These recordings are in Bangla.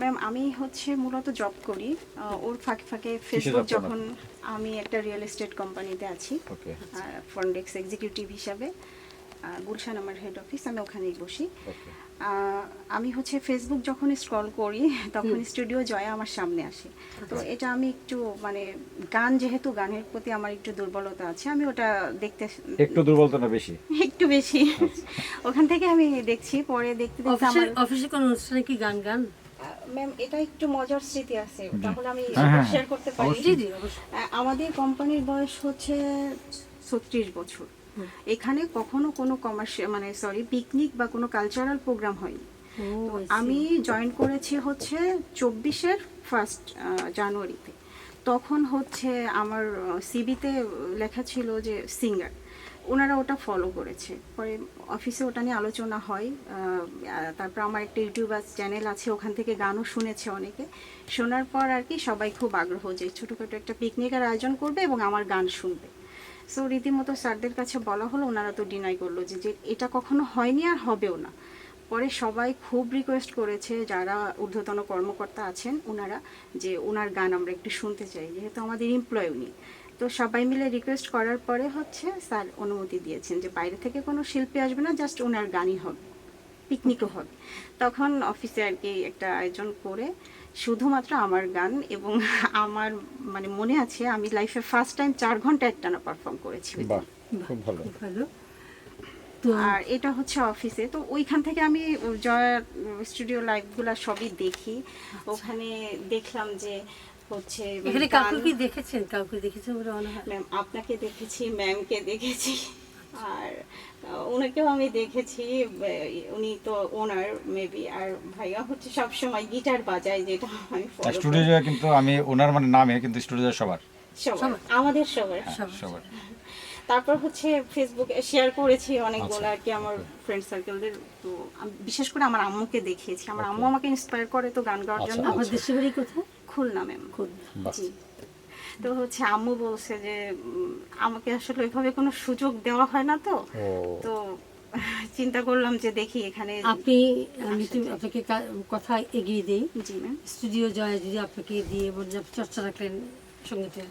ম্যাম আমি হচ্ছে মূলত জব করি। ওর ফাঁকে ফাঁকে ফেসবুক যখন আমি একটা রিয়েল এস্টেট কোম্পানিতে আছি ওকে ফন্ডেক্স এক্সিকিউটিভ হিসাবে গুলশান আমার হেড অফিস আমি ওখানেই বসি। আমি হচ্ছে ফেসবুক যখন স্ক্রল করি তখন স্টুডিও জয়া আমার সামনে আসে। তো এটা আমি একটু মানে গান যেহেতু গানের প্রতি আমার একটু দুর্বলতা আছে আমি ওটা দেখতে একটু দুর্বলতা না বেশি? একটু বেশি। ওখান থেকে আমি দেখছি পরে দেখতে দেখতে আমার অফিসে কোনো অনুষ্ঠানে কি গান গান? ম্যাম এটা একটু মজার স্মৃতি আছে তাহলে আমি হ্যাঁ, হ্যাঁ, শেয়ার করতে পারি। আমাদের কোম্পানির বয়স হচ্ছে ছত্রিশ বছর। এখানে কখনো কোনো কমার্শিয়াল মানে সরি পিকনিক বা কোনো কালচারাল প্রোগ্রাম হয়নি. আমি জয়েন করেছি হচ্ছে চব্বিশের ফার্স্ট জানুয়ারিতে। তখন হচ্ছে আমার সিবিতে লেখা ছিল যে সিঙ্গার ওনারা ওটা ফলো করেছে। পরে অফিসে ওটা নিয়ে আলোচনা হয়। তারপর আমার একটা ইউটিউব চ্যানেল আছে, ওখান থেকে গানও শুনেছে অনেকে। শোনার পর আর কি সবাই খুব আগ্রহ যে ছোটোখাটো একটা পিকনিকের আয়োজন করবে এবং আমার গান শুনবে। সো রীতিমতো স্যারদের কাছে বলা হলো, ওনারা তো ডিনাই করল যে যে এটা কখনো হয়নি আর হবেও না। পরে সবাই খুব রিকোয়েস্ট করেছে, যারা ঊর্ধ্বতন কর্মকর্তা আছেন, ওনারা যে, ওনার গান আমরা একটু শুনতে চাই। যেহেতু আমাদের এমপ্লয় উনি। তো সবাই মিলে রিকোয়েস্ট করার পরে হচ্ছে স্যার অনুমতি দিয়েছেন যে বাইরে থেকে কোনো শিল্পী আসবে না জাস্ট ওনার গানই হবে পিকনিকও হবে। তখন অফিসে আর কি একটা আয়োজন করে শুধুমাত্র আমার গান এবং আমার মানে মনে আছে আমি লাইফে ফার্স্ট টাইম চার ঘণ্টা একটানা পারফর্ম করেছি। খুব ভালো। ভালো। আর এটা হচ্ছে অফিসে তো ওইখান থেকে আমি জয়া স্টুডিও লাইভগুলো সবই দেখি। ওখানে দেখলাম যে হচ্ছে এখানে কাউকে কি দেখেছেন? কাউকে দেখেছেন বলে মনে হয়? ম্যাম আপনাকে দেখেছি ম্যামকে দেখেছি। আর ওনাকেও আমি দেখেছি উনি তো ওনার মেবি আর ভাইয়া হচ্ছে সব সময় গিটার বাজায় যেটা আমি স্টুডিও কিন্তু আমি ওনার মানে নামে কিন্তু স্টুডিও সবার। সবার। আমাদের সবার। সবার। সবার। তারপর হচ্ছে ফেসবুকে শেয়ার করেছি অনেকগুলো আচ্ছা, আর কি আমার. ফ্রেন্ড সার্কেলদের তো বিশেষ করে আমার আম্মুকে দেখিয়েছি। আমার আম্মু আমাকে ইন্সপায়ার করে তো গান গাওয়ার আচ্ছা, জন্য। আমার দেশের বাড়ি কোথায়? খুলনা ম্যাম খুলনা। জি। তো হচ্ছে আম্মু বলছে যে আমাকে আসলে ওইভাবে কোনো সুযোগ দেওয়া হয় না তো। তো চিন্তা করলাম যে দেখি এখানে আপনি আমি আপনাকে কথা এগিয়ে দিই। জি ম্যাম স্টুডিও জয় যদি আপনাকে দিয়ে বলে যে চর্চা রাখলেন সঙ্গীতের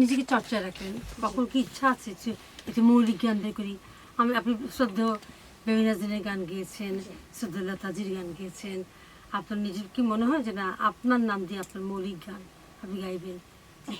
নিজেকে চর্চা রাখলেন। কখন কি ইচ্ছা আছে যে একটি মৌলিক জ্ঞান বের করি? আমি আপনি শ্রদ্ধ বেবিনাজিনের গান গেয়েছেন শ্রদ্ধ লতাজির গান গেয়েছেন। আপনার নিজের কি মনে হয় যে না আপনার নাম দিয়ে আপনার মৌলিক গান আপনি গাইবেন?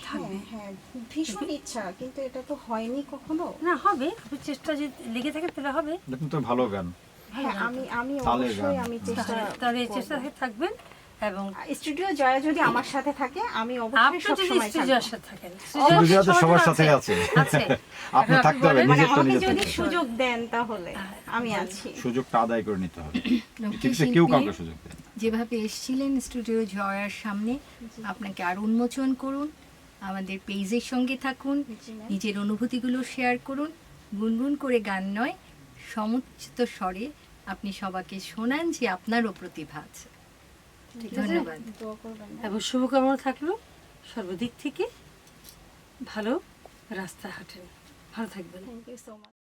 থাকবে হ্যাঁ হ্যাঁ ভীষণ ইচ্ছা কিন্তু এটা তো হয়নি কখনো। না হবে। আপনি চেষ্টা যদি লেগে থাকে তাহলে হবে। দেখুন ভালো গান। হ্যাঁ আমি আমি অবশ্যই আমি চেষ্টা তাহলে তাহলে এই করব। চেষ্টা থাকবেন এবং স্টুডিও জয়া যদি আমার সাথে থাকে আমি অবশ্যই আপনি যদি স্টুডিওর সাথে থাকেন। স্টুডিও তো সবার সাথে আছে আছে। আছে। আপনি থাকতে হবে, মানে নিজের তো আমাকে নিজে যদি সুযোগ দেন তাহলে আমি আছি। সুযোগটা আদায় করে নিতে হবে। কেউ কাউকে সুযোগ দেয় না। যেভাবে এসছিলেন স্টুডিও জয়ার সামনে আপনাকে আর উন্মোচন করুন আমাদের পেজের সঙ্গে থাকুন নিজের অনুভূতিগুলো শেয়ার করুন গুনগুন করে গান নয় সমুচিত স্বরে আপনি সবাইকে শোনান যে আপনারও প্রতিভা আছে। ধন্যবাদ। এবং শুভকামনা থাকল সর্বদিক থেকে ভালো রাস্তা হাঁটেন ভালো থাকবেন। Thank you so much